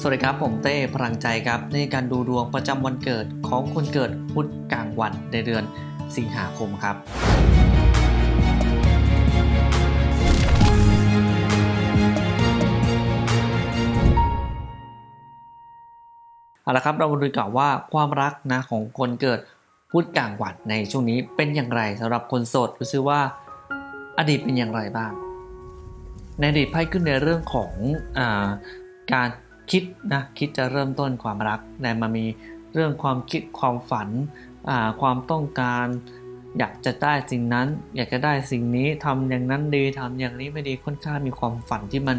สวัสดีครับ ผมเต้พลังใจครับในการดูดวงประจำวันเกิดของคนเกิดพุธกลางวันในเดือนสิงหาคมครับ เอาละครับเรามาดูกันว่าความรักนะของคนเกิดพุธกลางวันในช่วงนี้เป็นอย่างไรสำหรับคนโสดรู้สึกว่าอดีตเป็นอย่างไรบ้าง ในอดีตไพ่ขึ้นในเรื่องของอการ คิดนะคิดจะเริ่มต้นความรักแต่มามีเรื่องความคิดความฝันความต้องการ อยากจะได้สิ่งนั้น อยากจะได้สิ่งนี้ทำอย่างนั้นดีทำอย่างนี้ไม่ดีค่อนข้างมีความฝันที่มัน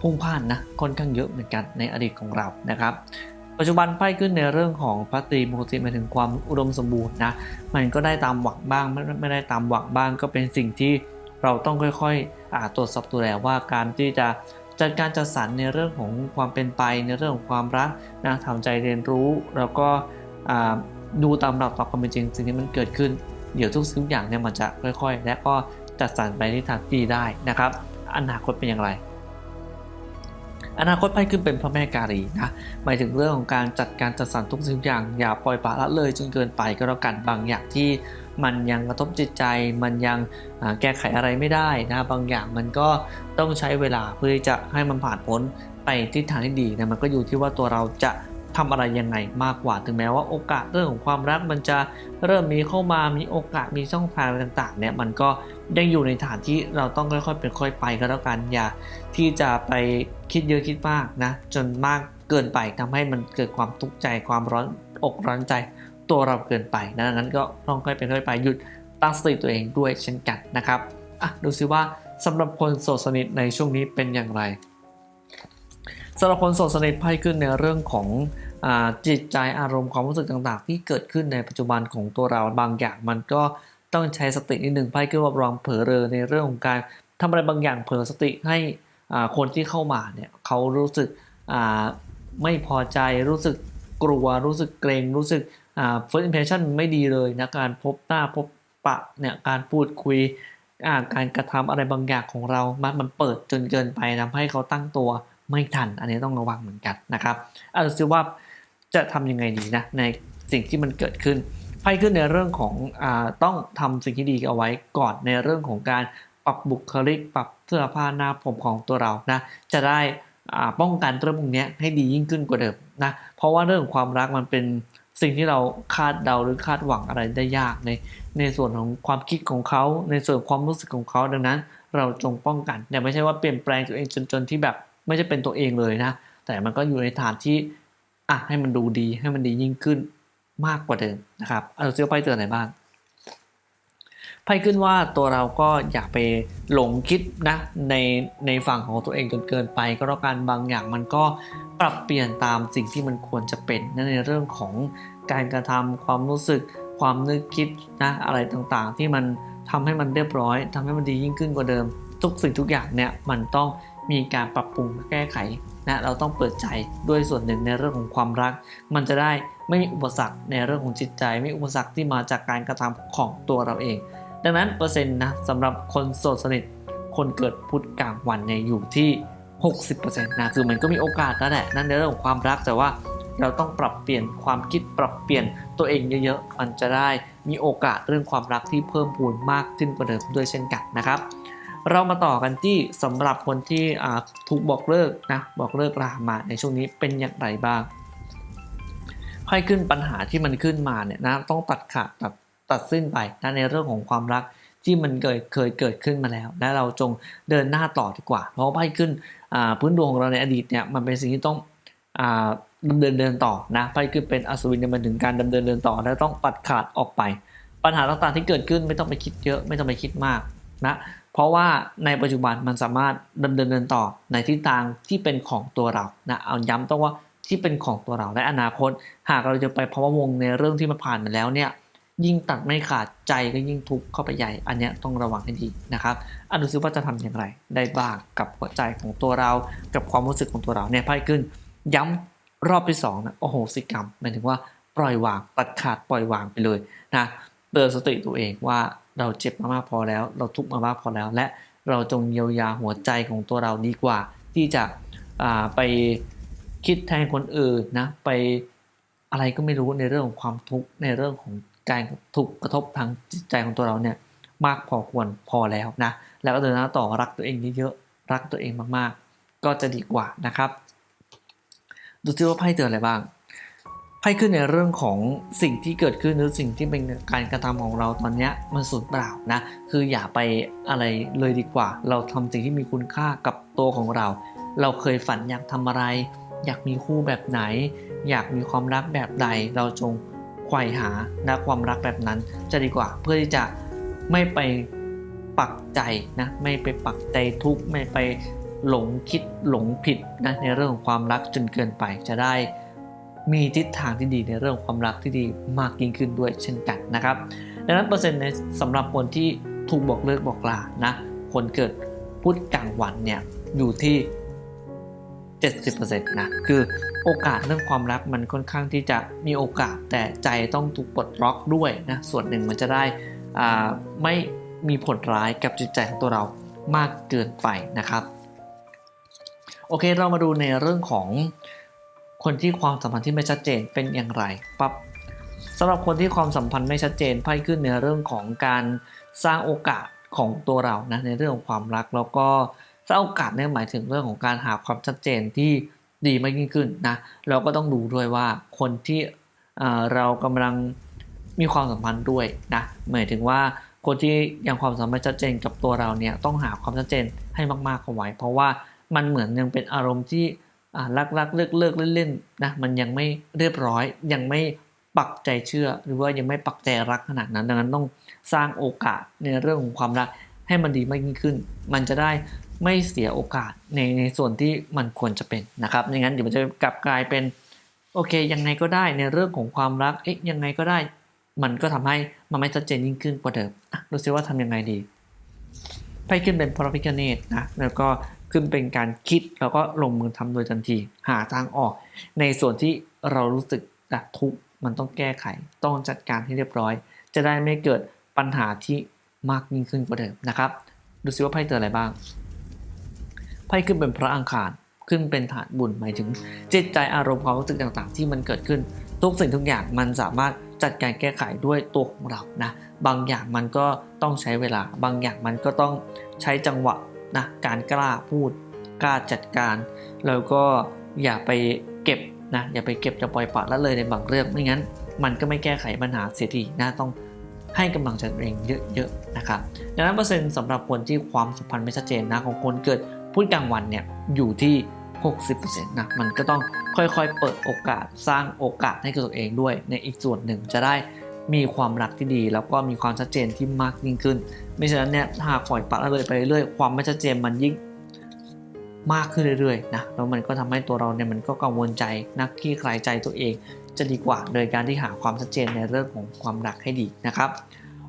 พุ่งพ่านนะค่อนข้างเยอะเหมือนกันในอดีตของเรานะครับ ปัจจุบันไพ่ขึ้นในเรื่องของพระตรีมุติหมายถึงความอุดมสมบูรณ์นะมันก็ได้ตามหวังบ้างไม่ได้ตามหวังบ้างก็เป็นสิ่งที่เราต้องค่อยๆตรวจสอบตัวแลวว่าการที่จะ จัดการจัดสรรในเรื่องของความเป็นไปในเรื่องของความรักนะทำใจเรียนรู้ แล้วก็ดูตามหลักตามความเป็นจริงสิ่งที่มันเกิดขึ้น เดี๋ยวทุกสิ่งทุกอย่างเนี่ยมันจะค่อยๆ และก็จัดสรรไปในทางที่ได้นะครับอนาคตเป็นอย่างไร อนาคตไพ่ขึ้นเป็นพระแม่การีนะหมายถึงเรื่องของการจัดการจัดสรรทุกสิ่งอย่าง อย่าปล่อยปละละเลยจนเกินไปก็แล้วกันบางอย่างที่มันยังกระทบจิตใจ มันยังแก้ไขอะไรไม่ได้นะบางอย่างมันก็ต้องใช้เวลาเพื่อจะให้มันผ่านพ้นไปทิศทางที่ดีนะมันก็อยู่ที่ว่าตัวเราจะ ทำอะไรยังไงมากกว่า ถึงแม้ว่าโอกาสเรื่องของความรักมันจะเริ่มมีเข้ามามีโอกาสมีช่องทางต่างๆเนี่ยมันก็ยังอยู่ในฐานที่เราต้องค่อยๆเป็นค่อยไปก็แล้วกันอย่าที่จะไปคิดเยอะคิดมากนะจนมากเกินไปทำให้มันเกิดความทุกข์ใจความร้อนอกร้อนใจตัวเราเกินไปนะดังนั้นก็ต้องค่อยเป็นค่อยไปหยุดตั้งสติตัวเองด้วยเช่นกันนะครับอะดูซิว่าสำหรับคนโสดสนิทในช่วงนี้เป็นอย่างไรสำหรับคนโสดสนิทไพ่ขึ้นในเรื่องของ จิตใจอารมณ์ความรู้สึกต่างๆ ที่เกิดขึ้นในปัจจุบันของตัวเราบางอย่างมันก็ต้องใช้สตินิดหนึ่งไพ่ขึ้นว่าระวังเผลอเรอในเรื่องของการทำอะไรบางอย่างเผลอสติให้คนที่เข้ามาเนี่ยเขารู้สึกไม่พอใจรู้สึกกลัวรู้สึกเกรงรู้สึก first impression ไม่ดีเลยนะการพบหน้าพบปะเนี่ยการพูดคุยการกระทำอะไรบางอย่างของเรา มันมันเปิดจนเกินไปทำให้เขาตั้งตัวไม่ทัน อันนี้ต้องระวังเหมือนกันนะครับอาจจะว่า จะทำยังไงดีนะในสิ่งที่มันเกิดขึ้นไพ่ขึ้นในเรื่องของอต้องทำสิ่งที่ดีเอาไว้ก่อนในเรื่องของการปรับบุคลิก ปรับเสื้อผ้าหน้าผมของตัวเรานะจะได้ป้องกันเรื่องพวกนี้ให้ดียิ่งขึ้นกว่าเดิมนะเพราะว่าเรื่องของความรักมันเป็นสิ่งที่เราคาดเดาหรือคาดหวังอะไรได้ยากในในส่วนของความคิดของเขา ในส่วนความรู้สึกของเขาดังนั้น เราจงป้องกันแต่ไม่ใช่ว่าเปลี่ยนแปลงตัวเองจนจนที่แบบไม่ใช่เป็นตัวเองเลยนะแต่มันก็อยู่ในฐานที่ อะให้มันดูดีให้มันดียิ่งขึ้นมากกว่าเดิมนะครับเอาเสื้อไปเตือนไหนบ้างไพ่ขึ้นว่าตัวเราก็อย่าไปหลงคิดนะในในฝั่งของตัวเองจนเกินไป ก็แล้วกันบางอย่างมันก็ปรับเปลี่ยนตามสิ่งที่มันควรจะเป็นนั่นในเรื่องของการกระทำความรู้สึก ความนึกคิดนะอะไรต่างๆ ที่มันทำให้มันเรียบร้อยทำให้มันดียิ่งขึ้นกว่าเดิม ทุกสิ่งทุกอย่างเนี่ยมันต้อง มีการปรับปรุงแก้ไขนะเราต้องเปิดใจด้วยส่วนหนึ่งในเรื่องของความรัก มันจะได้ไม่มีอุปสรรคในเรื่องของจิตใจ ไม่มีอุปสรรคที่มาจากการกระทำของตัวเราเอง ดังนั้นเปอร์เซ็นต์นะสำหรับคนโสดสนิทคนเกิดพุธกลางวันเนี่ยอยู่ที่ 60%นะคือมันก็มีโอกาสนั่นแหละนั่นในเรื่องของความรักแต่ว่าเราต้องปรับเปลี่ยนความคิดปรับเปลี่ยนตัวเองเยอะๆ มันจะได้มีโอกาสเรื่องความรักที่เพิ่มพูนมากขึ้นกว่าเดิมด้วยเช่นกันนะครับ เรามาต่อกันที่สำหรับคนที่ถูกบอกเลิกนะบอกเลิกรามาในช่วงนี้เป็นอย่างไรบ้างไพ่ขึ้นปัญหาที่มันขึ้นมาเนี่ยนะต้องตัดขาดตัดตัดสิ้นไปนะในเรื่องของความรักที่มันเคยเคยเกิดขึ้นมาแล้วและเราจงเดินหน้าต่อดีกว่า เพราะว่าไพ่ขึ้นพื้นดวงของเราในอดีตเนี่ยมันเป็นสิ่งที่ต้องอ่าดำเนินเดินต่อนะไพ่ขึ้นเป็นอัศวินมันถึงการดำเนินเดินต่อ และต้องตัดขาดออกไป ปัญหาต่างๆที่เกิดขึ้นไม่ต้องไปคิดเยอะไม่ต้องไปคิดมากนะ เพราะว่าในปัจจุบันมันสามารถดำเนินเดินต่อในทิศทางที่เป็นของตัวเรานะเอาย้ำต้องว่าที่เป็นของตัวเราและอนาคต หากเราจะไปพะวงในเรื่องที่มันผ่านมาแล้วเนี่ยยิ่งตัดไม่ขาดใจก็ยิ่งทุกข์เข้าไปใหญ่ อันนี้ต้องระวังให้ดีนะครับอันดูซิว่าจะทำอย่างไร ได้บ้างกับหัวใจของตัวเรา กับความรู้สึกของตัวเราเนี่ยไพ่ขึ้น ย้ำรอบที่สองนะโอ้โหสิกรรมหมายถึงว่าปล่อยวางตัดขาดปล่อยวางไปเลยนะเตือนสติตัวเองว่า เราเจ็บมามากพอแล้ว เราทุกข์มามากพอแล้ว และเราจงเยียวยาหัวใจของตัวเราดีกว่า ที่จะไปคิดแทนคนอื่นนะไปอะไรก็ไม่รู้ในเรื่องของความทุกข์ในเรื่องของการถูกกระทบทางจิตใจของตัวเราเนี่ยมากพอควรพอแล้วนะแล้วก็เดินหน้าต่อรักตัวเองเยอะๆรักตัวเองมากๆ ก็จะดีกว่านะครับ ดูซิว่าไพ่เตือนอะไรบ้าง ไพ่ขึ้นในเรื่องของสิ่งที่เกิดขึ้นหรือสิ่งที่เป็นการกระทำของเราตอนนี้มันสูญเปล่านะคืออย่าไปอะไรเลยดีกว่า เราทำสิ่งที่มีคุณค่ากับตัวของเรา เราเคยฝันอยากทำอะไร อยากมีคู่แบบไหน อยากมีความรักแบบใด เราจงไขว่หานะความรักแบบนั้นจะดีกว่าเพื่อที่จะไม่ไปปักใจนะไม่ไปปักใจทุกข์ไม่ไปหลงคิดหลงผิดนะในเรื่องของความรักจนเกินไปจะได้ มีทิศทางที่ดีในเรื่องความรักที่ดีมากยิ่งขึ้นด้วยเช่นกันนะครับ ดังนั้นเปอร์เซ็นต์ในสำหรับคนที่ถูกบอกเลิกบอกลานะคนเกิดพุธกลางวันเนี่ยอยู่ที่ 70%นะคือโอกาสเรื่องความรักมันค่อนข้างที่จะมีโอกาสแต่ใจต้องถูกปลดล็อกด้วยนะส่วนหนึ่งมันจะได้ไม่มีผลร้ายกับจิตใจของตัวเรามากเกินไปนะครับ โอเคเรามาดูในเรื่องของ คนที่ความสัมพันธ์ที่ไม่ชัดเจนเป็นอย่างไรปั๊บสำหรับคนที่ความสัมพันธ์ไม่ชัดเจนไพ่ขึ้นในเรื่องของการสร้างโอกาสของตัวเรานะในเรื่องของความรักแล้วก็สร้างโอกาสเนี่ยหมายถึงเรื่องของการหาความชัดเจนที่ดีมากยิ่งขึ้นนะเราก็ต้องดูด้วยว่าคนที่เรากำลังมีความสัมพันธ์ด้วยนะหมายถึงว่าคนที่ยังความสัมพันธ์ชัดเจนกับตัวเราเนี่ยต้องหาความชัดเจนให้มากๆเอาไว้ เพราะว่ามันเหมือนยังเป็นอารมณ์ที่ รักรักเลิกเลิกเล่นๆนะมันยังไม่เรียบร้อย ยังไม่ปักใจเชื่อ หรือว่ายังไม่ปักใจรักขนาดนั้น ดังนั้นต้องสร้างโอกาสในเรื่องของความรักให้มันดีมากยิ่งขึ้น มันจะได้ไม่เสียโอกาสในในส่วนที่มันควรจะเป็นนะครับไม่งั้นเดี๋ยวมันจะกลับกลายเป็นโอเคยังไงก็ได้ในเรื่องของความรักเอ๊ะยังไงก็ได้ มันก็ทำให้มันไม่ชัดเจนยิ่งขึ้นกว่าเดิมดูซิว่าทำยังไงดีไพ่ขึ้นเป็นพระพิคเนตนะแล้วก็ ขึ้นเป็นการคิดแล้วก็ลงมือทำโดยทันที หาทางออก ในส่วนที่เรารู้สึกทุกข์มันต้องแก้ไข ต้องจัดการให้เรียบร้อย จะได้ไม่เกิดปัญหาที่มากยิ่งขึ้นกว่าเดิมนะครับ ดูซิว่าไพ่เตือนอะไรบ้างไพ่ขึ้นเป็นพระอังคารขึ้นเป็นฐานบุญหมายถึง จิตใจอารมณ์ความรู้สึกต่างๆ ที่มันเกิดขึ้น ทุกสิ่งทุกอย่างมันสามารถจัดการแก้ไขด้วยตัวของเรานะ บางอย่างมันก็ต้องใช้เวลา บางอย่างมันก็ต้องใช้จังหวะ นะการกล้าพูดกล้าจัดการ แล้วก็อย่าไปเก็บนะอย่าไปเก็บจะปล่อยปละละเลยในบางเรื่องไม่งั้น มันก็ไม่แก้ไขปัญหาเสียทีนะต้องให้กำลังใจตัวเองเยอะๆนะครับดังนั้นเปอร์เซ็นต์สำหรับคนที่ความสัมพันธ์ไม่ชัดเจนนะของคนเกิดพุธกลางวันเนี่ยอยู่ที่ 60%นะมันก็ต้องค่อยๆ เปิดโอกาสสร้างโอกาสให้กับตัวเองด้วยในอีกส่วนหนึ่งจะได้ มีความรักที่ดี แล้วก็มีความชัดเจนที่มากยิ่งขึ้น ไม่ฉะนั้นเนี่ยหากปล่อยปละละเลยไปเรื่อยความไม่ชัดเจนมันยิ่งมากขึ้นเรื่อยๆนะแล้วมันก็ทำให้ตัวเราเนี่ยมันก็กังวลใจนักขี้คลายใจตัวเองจะดีกว่า โดยการที่หาความชัดเจนในเรื่องของความรักให้ดีนะครับ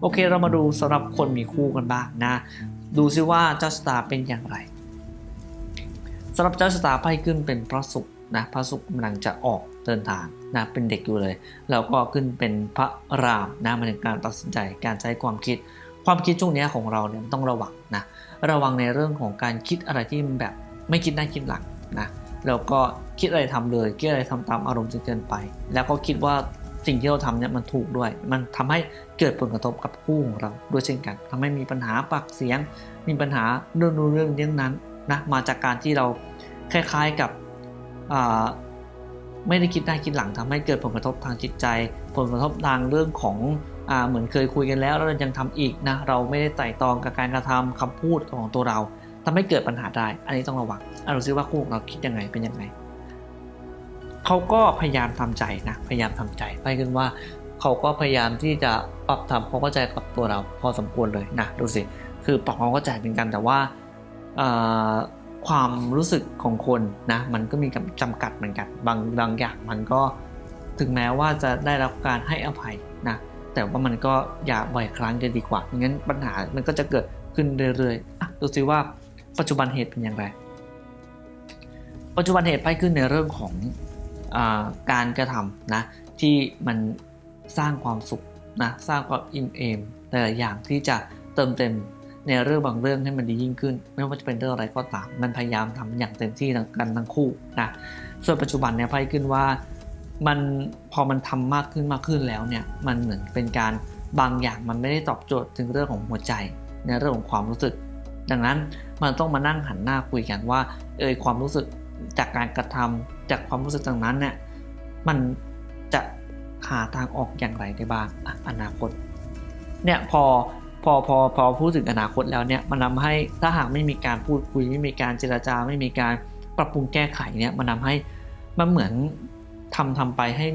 โอเคเรามาดูสำหรับคนมีคู่กันบ้างนะ ดูซิว่าเจ้าสตาร์เป็นอย่างไรสำหรับเจ้าสตาร์ไพ่ขึ้นเป็นพระศุกร์นะพระศุกร์กำลังจะออก เดินทางนะเป็นเด็กอยู่เลย แล้วก็ขึ้นเป็นพระรามนะมาถึงการตัดสินใจการใช้ความคิด ความคิดช่วงนี้ของเราเนี่ยต้องระวังนะระวังในเรื่องของการคิดอะไรที่มันแบบไม่คิดหน้าคิดหลังนะแล้วก็คิดอะไรทำเลยคิดอะไรทำตามอารมณ์จนเกินไป แล้วก็คิดว่าสิ่งที่เราทำเนี่ยมันถูกด้วย มันทำให้เกิดผลกระทบกับคู่ของเราด้วยเช่นกันทำให้มีปัญหาปากเสียง มีปัญหาเรื่องนู้นเรื่องนี้นั้นนะมาจากการที่เราคล้ายๆกับ ไม่ได้คิดได้าคิดหลังทำให้เกิดผลกระทบทางจิตใจ ผลกระทบทางเรื่องของอเหมือนเคยคุยกันแล้วแล้วยังทำอีกนะเราไม่ได้ไต่ตองกับการกระทำคำพูดของตัวเราทำให้เกิดปัญหาได้ อันนี้ต้องระวังเราซิว่าคู่เราคิดยังไงเป็นยังไงเขาก็พยายามทำใจนะพยายามทำใจไปกันว่าเขาก็พยายามที่จะปรับทำความเข้าใจกับตัวเราพอสมควรเลยนะดูสิคือปรับความเข้าใจเป็นกันแต่ว่า ความรู้สึกของคนนะมันก็มีจำกัดเหมือนกันบางบางอย่างมันก็ถึงแม้ว่าจะได้รับการให้อภัยนะแต่ว่ามันก็อย่าบ่อยครั้งจะดีกว่างั้นปัญหามันก็จะเกิดขึ้นเรื่อยๆอะดูซิว่าปัจจุบันเหตุเป็นอย่างไร ปัจจุบันเหตุไปขึ้นในเรื่องของอการกระทำนะที่มันสร้างความสุขนะสร้างความอิ่มเอมแต่ละอย่างที่จะเติมเต็ม ในเรื่องบางเรื่องให้มันดียิ่งขึ้น ไม่ว่าจะเป็นเรื่องอะไรก็ตาม มันพยายามทำอย่างเต็มที่กันทั้งคู่นะส่วนปัจจุบันเนี่ยไพ่ขึ้นว่ามันพอมันทำมากขึ้นมากขึ้นแล้วเนี่ยมันเหมือนเป็นการบางอย่างมันไม่ได้ตอบโจทย์ถึงเรื่องของหัวใจ ในเรื่องของความรู้สึก ดังนั้นมันต้องมานั่งหันหน้าคุยกันว่า เออความรู้สึกจากการกระทำจากความรู้สึกตรงนั้นเนี่ยมันจะหาทางออกอย่างไรได้บ้างอนาคตเนี่ยพอ อพอพอพูดถึงอนาคตแล้วเนี่ยมันทาให้ถ้าหากไม่มีการพูดคุยไม่มีการเจรจาไม่มีการปรับปรุงแก้ไขเนี่ยมันทาให้มันเหมือนทำทำไปให้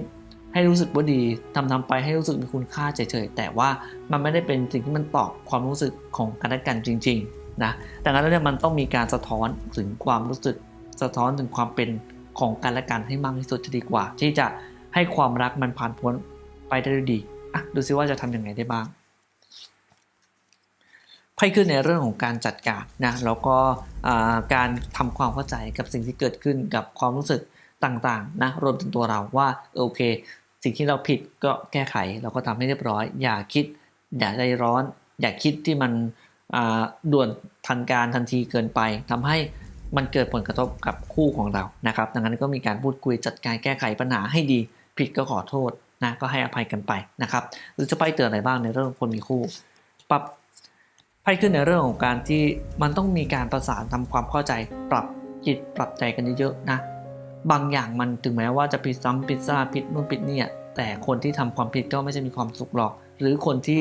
ให้รู้สึกว่าดีทำทำไปให้รู้สึกมีคุณค่าเฉยๆแต่ว่ามันไม่ได้เป็นสิ่งที่มันตอบความรู้สึกของกันและกันจริงๆนะดังนั้นแล้วเนี่ยมันต้องมีการสะท้อนถึงความรู้สึกสะท้อนถึงความเป็นของกันและกันให้มากที่สุดจะดีกว่า ที่จะให้ความรักมันผ่านพ้นไปได้ด้วยดีอะดูซิว่าจะทำยังไงได้บ้าง ไพ่ขึ้นในเรื่องของการจัดการนะแล้วก็การทำความเข้าใจกับสิ่งที่เกิดขึ้นกับความรู้สึกต่างๆนะรวมถึงตัวเราว่าโอเค สิ่งที่เราผิดก็แก้ไขเราก็ทำให้เรียบร้อย อย่าคิด อย่าใจร้อน อย่าคิดที่มันด่วนทันการทันทีเกินไปทำให้มันเกิดผลกระทบกับคู่ของเรานะครับ ดังนั้นก็มีการพูดคุยจัดการแก้ไขปัญหาให้ดี ผิดก็ขอโทษนะก็ให้อภัยกันไปนะครับ หรือจะไปเตือนอะไรบ้างในเรื่องของคนมีคู่ปรับ ไพ่ขึ้นในเรื่องของการที่มันต้องมีการประสานทำความเข้าใจปรับจิตปรับใจกันเยอะๆนะ บางอย่างมันถึงแม้ว่าจะผิดซ้ำผิดซากผิดนู่นผิดนี่แต่คนที่ทำความผิดก็ไม่ใช่มีความสุขหรอก หรือคนที่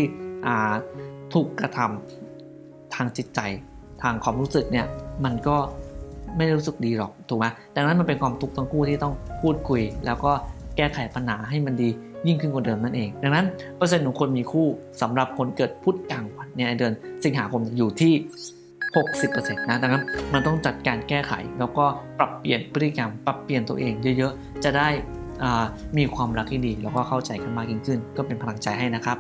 ถูกกระทำทางจิตใจ ทางความรู้สึกเนี่ยมันก็ไม่รู้สึกดีหรอกถูกไหมดังนั้นมันเป็นความทุกข์ทั้งคู่ที่ต้องพูดคุย แล้วก็แก้ไขปัญหาให้มันดียิ่งขึ้นกว่าเดิมนั่นเอง ดังนั้นเปอร์เซ็นต์ของคนมีคู่สำหรับคนเกิดพุธกลางว ในเดือนสิงหาคมอยู่ที่ 60%นะดังนั้นมันต้องจัดการแก้ไข แล้วก็ปรับเปลี่ยนพฤติกรรม ปรับเปลี่ยนตัวเองเยอะๆ จะได้มีความรักที่ดี แล้วก็เข้าใจกันมากยิ่งขึ้น ก็เป็นพลังใจให้นะครับ